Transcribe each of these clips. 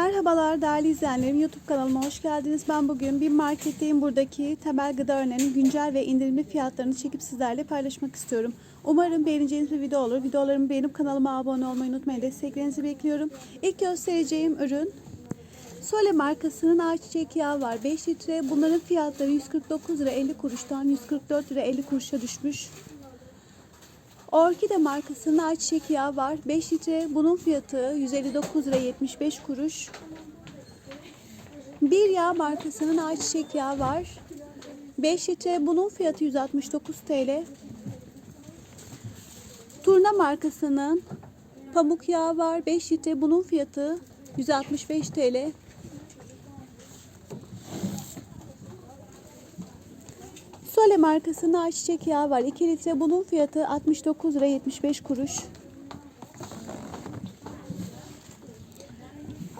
Merhabalar değerli izleyenlerim. YouTube kanalıma hoş geldiniz. Ben bugün bir marketteyim. Buradaki temel gıda ürünlerinin güncel ve indirimli fiyatlarını çekip sizlerle paylaşmak istiyorum. Umarım beğeneceğiniz bir video olur. Videolarımı beğenip kanalıma abone olmayı unutmayın. Desteklerinizi bekliyorum. İlk göstereceğim ürün Sole markasının ayçiçek yağı var. 5 litre. Bunların fiyatları 149 lira 50 kuruştan 144 lira 50 kuruşa düşmüş. Orkide markasının ayçiçek yağı var. 5 litre. Bunun fiyatı 159 lira 75 kuruş. Bir yağ markasının ayçiçek yağı var. 5 litre. Bunun fiyatı 169 TL. Turna markasının pamuk yağı var. 5 litre. Bunun fiyatı 165 TL. Sole markasının ayçiçek yağı var. 2 litre bunun fiyatı 69 lira 75 kuruş.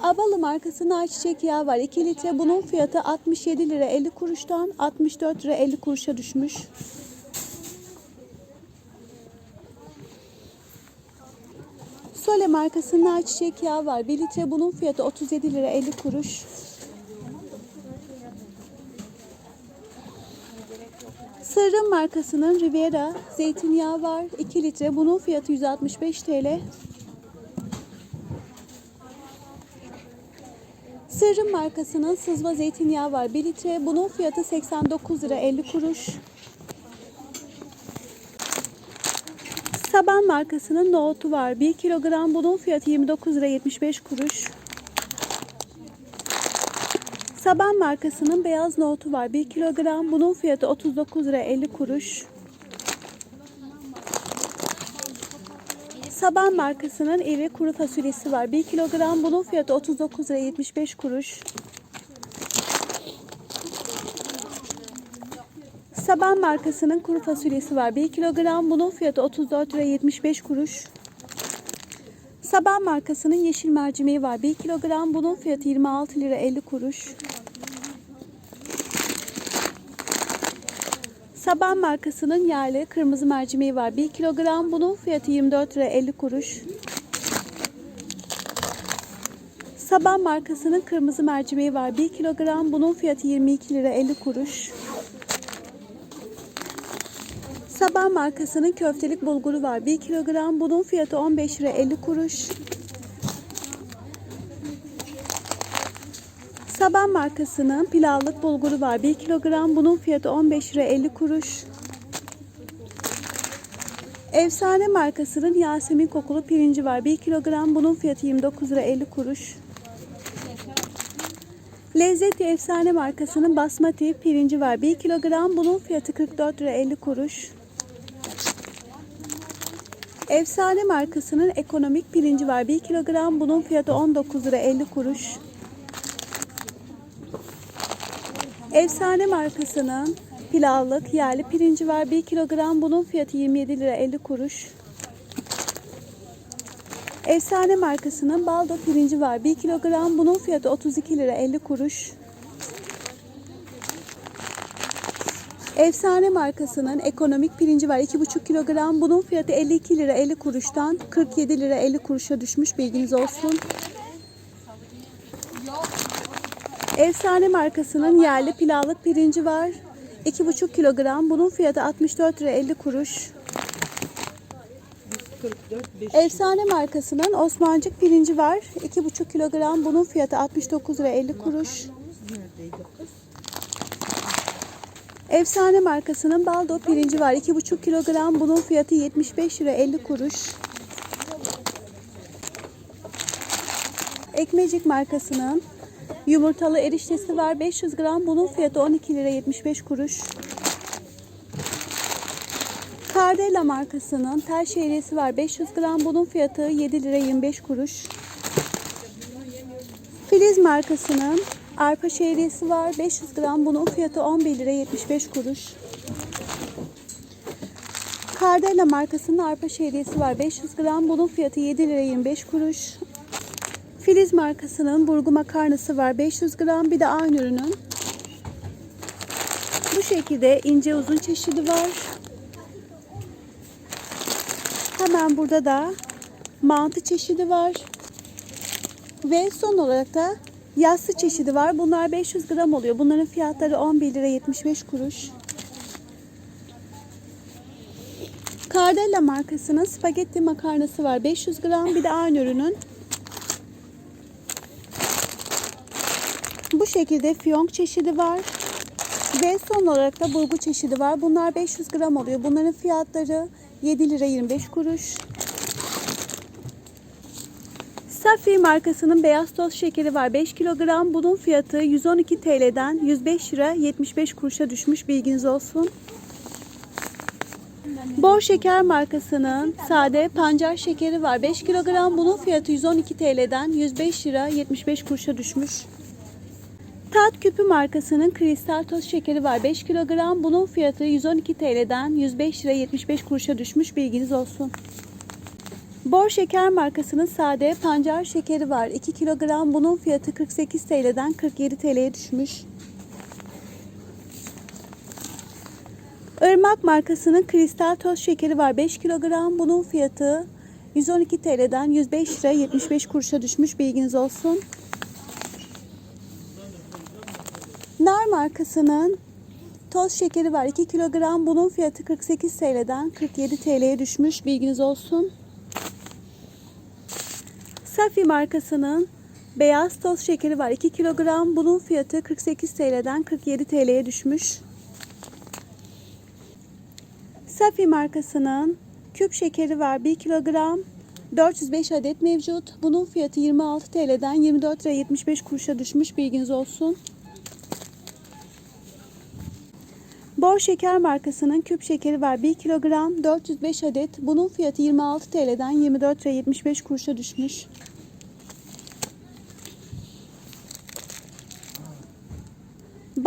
Abalı markasının ayçiçek yağı var. 2 litre bunun fiyatı 67 lira 50 kuruştan 64 lira 50 kuruşa düşmüş. Sole markasının ayçiçek yağı var. 1 litre bunun fiyatı 37 lira 50 kuruş. Sırrım markasının Riviera zeytinyağı var. 2 litre. Bunun fiyatı 165 TL. Sırrım markasının sızma zeytinyağı var. 1 litre. Bunun fiyatı 89 lira 50 kuruş. Saban markasının nohutu var. 1 kilogram. Bunun fiyatı 29 lira 75 kuruş. Saban markasının beyaz nohutu var. 1 kilogram. Bunun fiyatı 39 lira 50 kuruş. Saban markasının iri kuru fasulyesi var. 1 kilogram. Bunun fiyatı 39 lira 75 kuruş. Saban markasının kuru fasulyesi var. 1 kilogram. Bunun fiyatı 34 lira 75 kuruş. Saban markasının yeşil mercimeği var. 1 kilogram. Bunun fiyatı 26 lira 50 kuruş. Saban markasının yerli kırmızı mercimeği var. 1 kilogram. Bunun fiyatı 24 lira 50 kuruş. Saban markasının kırmızı mercimeği var. 1 kilogram. Bunun fiyatı 22 lira 50 kuruş. Saban markasının köftelik bulguru var. 1 kilogram. Bunun fiyatı 15 lira 50 kuruş. Saban markasının pilavlık bulguru var. 1 kilogram. Bunun fiyatı 15 lira 50 kuruş. Efsane markasının Yasemin kokulu pirinci var. 1 kilogram. Bunun fiyatı 29 lira 50 kuruş. Lezzeti Efsane markasının basmati pirinci var. 1 kilogram. Bunun fiyatı 44 lira 50 kuruş. Efsane markasının ekonomik pirinci var. 1 kilogram. Bunun fiyatı 19 lira 50 kuruş. Efsane markasının pilavlık yerli pirinci var. 1 kilogram. Bunun fiyatı 27 lira 50 kuruş. Efsane markasının baldo pirinci var. 1 kilogram. Bunun fiyatı 32 lira 50 kuruş. Efsane markasının ekonomik pirinci var. 2,5 kilogram. Bunun fiyatı 52 lira 50 kuruştan 47 lira 50 kuruşa düşmüş. Bilginiz olsun. Efsane markasının yerli pilavlık pirinci var. 2,5 kilogram. Bunun fiyatı 64 lira 50 kuruş. Efsane markasının Osmancık pirinci var. 2,5 kilogram. Bunun fiyatı 69 lira 50 kuruş. Efsane markasının baldo pirinci var. 2,5 kilogram. Bunun fiyatı 75 lira 50 kuruş. Ekmecik markasının yumurtalı eriştesi var. 500 gram. Bunun fiyatı 12 lira 75 kuruş. Cardella markasının tel şehriyesi var. 500 gram. Bunun fiyatı 7 lira 25 kuruş. Filiz markasının arpa şehriyesi var. 500 gram. Bunun fiyatı 11 lira 75 kuruş. Cardella markasının arpa şehriyesi var. 500 gram. Bunun fiyatı 7 lira 25 kuruş. Filiz markasının burgu makarnası var. 500 gram. Bir de aynı ürünün bu şekilde ince uzun çeşidi var. Hemen burada da mantı çeşidi var. Ve son olarak da yassı çeşidi var. Bunlar 500 gram oluyor. Bunların fiyatları 11 lira 75 kuruş. Cardella markasının spagetti makarnası var. 500 gram bir de aynı ürünün. Bu şekilde fiyonk çeşidi var. Ve son olarak da bulgur çeşidi var. Bunlar 500 gram oluyor. Bunların fiyatları 7 lira 25 kuruş. Safi markasının beyaz toz şekeri var 5 kilogram. Bunun fiyatı 112 TL'den 105 lira 75 kuruşa düşmüş bilginiz olsun. Bor şeker markasının sade pancar şekeri var 5 kilogram. Bunun fiyatı 112 TL'den 105 lira 75 kuruşa düşmüş. Tat küpü markasının kristal toz şekeri var 5 kilogram. Bunun fiyatı 112 TL'den 105 lira 75 kuruşa düşmüş bilginiz olsun. Bor şeker markasının sade pancar şekeri var 2 kilogram. Bunun fiyatı 48 TL'den 47 TL'ye düşmüş. Irmak markasının kristal toz şekeri var 5 kilogram. Bunun fiyatı 112 TL'den 105 lira 75 kuruşa düşmüş bilginiz olsun. Nar markasının toz şekeri var 2 kilogram. Bunun fiyatı 48 TL'den 47 TL'ye düşmüş bilginiz olsun. Safi markasının beyaz toz şekeri var 2 kilogram. Bunun fiyatı 48 TL'den 47 TL'ye düşmüş. Safi markasının küp şekeri var 1 kilogram. 405 adet mevcut. Bunun fiyatı 26 TL'den 24 lira 75 kuruşa düşmüş bilginiz olsun. Bor şeker markasının küp şekeri var 1 kilogram 405 adet. Bunun fiyatı 26 TL'den 24 lira 75 kuruşa düşmüş.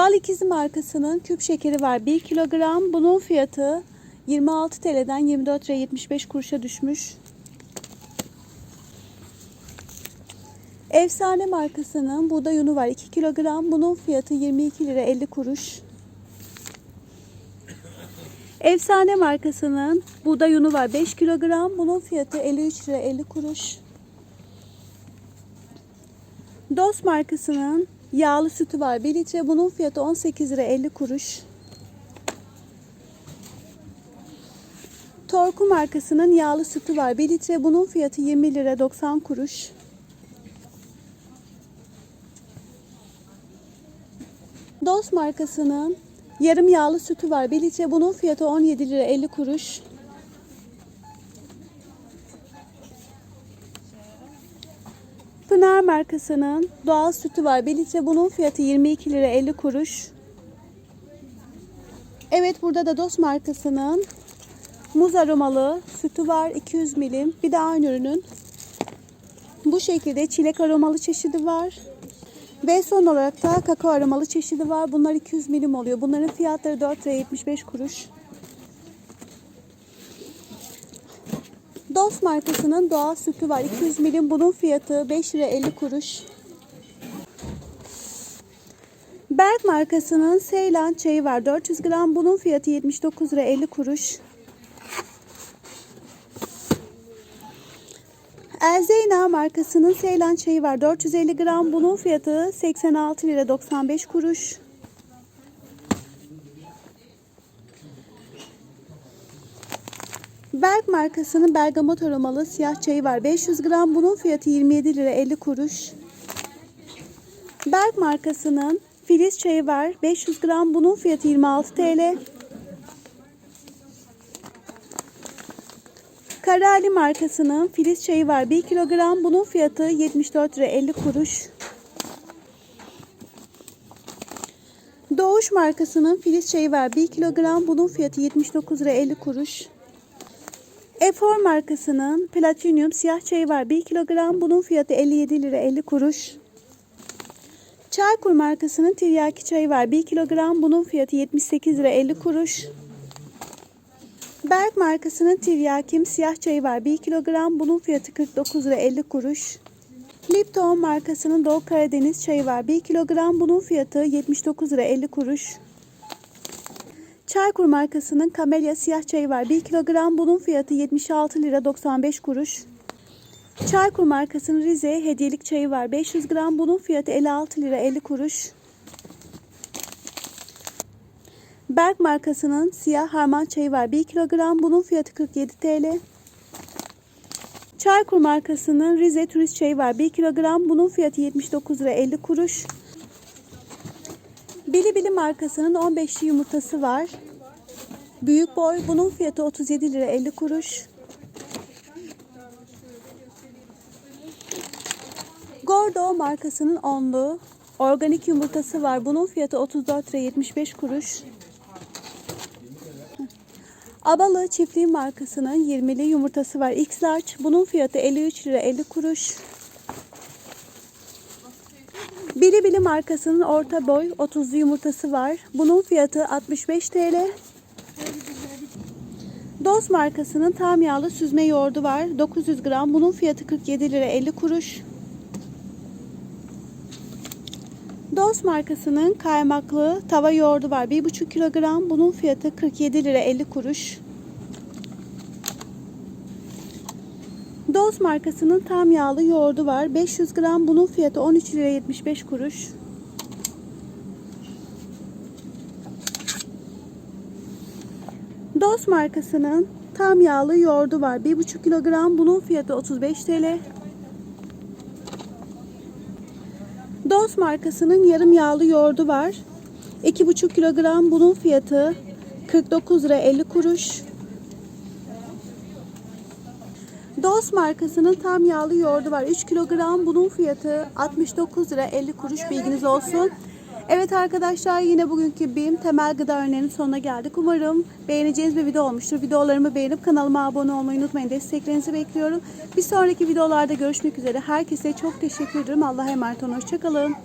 Bal ikizi markasının küp şekeri var 1 kilogram. Bunun fiyatı 26 TL'den 24 lira 75 kuruşa düşmüş. Efsane markasının buğday unu var 2 kilogram. Bunun fiyatı 22 lira 50 kuruş. Efsane markasının buğday unu var 5 kilogram. Bunun fiyatı 53 lira 50 kuruş. Dost markasının yağlı sütü var 1 litre. Bunun fiyatı 18 lira 50 kuruş. Torku markasının yağlı sütü var 1 litre. Bunun fiyatı 20 lira 90 kuruş. Dost markasının yarım yağlı sütü var 1 litre. Bunun fiyatı 17 lira 50 kuruş. Pınar markasının doğal sütü var 1 litre. Bunun fiyatı 22 lira 50 kuruş. Evet burada da Dost markasının muz aromalı sütü var 200 milim. Bir de aynı ürünün bu şekilde çilek aromalı çeşidi var. Ve son olarak da kakao aromalı çeşidi var. Bunlar 200 milim oluyor. Bunların fiyatları 4 lira 75 kuruş. Dost markasının doğal sütü var. 200 milim. Bunun fiyatı 5 lira 50 kuruş. Berk markasının Seylan çayı var. 400 gram. Bunun fiyatı 79 lira 50 kuruş. Elzeyna markasının Seylan çayı var. 450 gram. Bunun fiyatı 86 lira 95 kuruş. Berk markasının bergamot aromalı siyah çayı var. 500 gram. Bunun fiyatı 27 lira 50 kuruş. Berk markasının filiz çayı var. 500 gram. Bunun fiyatı 26 TL. Karali markasının filiz çayı var 1 kilogram. Bunun fiyatı 74 lira 50 kuruş. Doğuş markasının filiz çayı var 1 kilogram. Bunun fiyatı 79 lira 50 kuruş. Efor markasının platinyum siyah çayı var 1 kilogram. Bunun fiyatı 57 lira 50 kuruş. Çaykur markasının tiryaki çayı var 1 kilogram. Bunun fiyatı 78 lira 50 kuruş. Berk markasının Tiryakim siyah çayı var 1 kilogram. Bunun fiyatı 49 lira 50 kuruş. Lipton markasının Doğu Karadeniz çayı var 1 kilogram. Bunun fiyatı 79 lira 50 kuruş. Çaykur markasının Kamelya siyah çayı var 1 kilogram. Bunun fiyatı 76 lira 95 kuruş. Çaykur markasının Rize hediyelik çayı var. 500 gram. Bunun fiyatı 56 lira 50 kuruş. Berk markasının siyah harman çayı var. 1 kilogram. Bunun fiyatı 47 TL. Çaykur markasının Rize turist çayı var. 1 kilogram. Bunun fiyatı 79 lira 50 kuruş. Bilibili markasının 15'li yumurtası var. Büyük boy. Bunun fiyatı 37 lira 50 kuruş. Gordo markasının onlu organik yumurtası var. Bunun fiyatı 34 lira 75 kuruş. Abalı çiftliği markasının 20'li yumurtası var. X large. Bunun fiyatı 53 lira 50 kuruş. Bilibili markasının orta boy 30'lu yumurtası var. Bunun fiyatı 65 TL. Dost markasının tam yağlı süzme yoğurdu var. 900 gram. Bunun fiyatı 47 lira 50 kuruş. Dost markasının kaymaklı tava yoğurdu var. 1,5 kilogram. Bunun fiyatı 47 lira 50 kuruş. Dost markasının tam yağlı yoğurdu var. 500 gram. Bunun fiyatı 13 lira 75 kuruş. Dost markasının tam yağlı yoğurdu var. 1,5 kilogram. Bunun fiyatı 35 TL. Dost markasının yarım yağlı yoğurdu var. 2,5 kilogram. Bunun fiyatı 49 lira 50 kuruş. Dost markasının tam yağlı yoğurdu var. 3 kilogram. Bunun fiyatı 69 lira 50 kuruş. Bilginiz olsun. Evet arkadaşlar yine bugünkü BİM temel gıda örneğinin sonuna geldik. Umarım beğeneceğiniz bir video olmuştur. Videolarımı beğenip kanalıma abone olmayı unutmayın. Desteklerinizi bekliyorum. Bir sonraki videolarda görüşmek üzere. Herkese çok teşekkür ederim. Allah'a emanet olun. Hoşçakalın.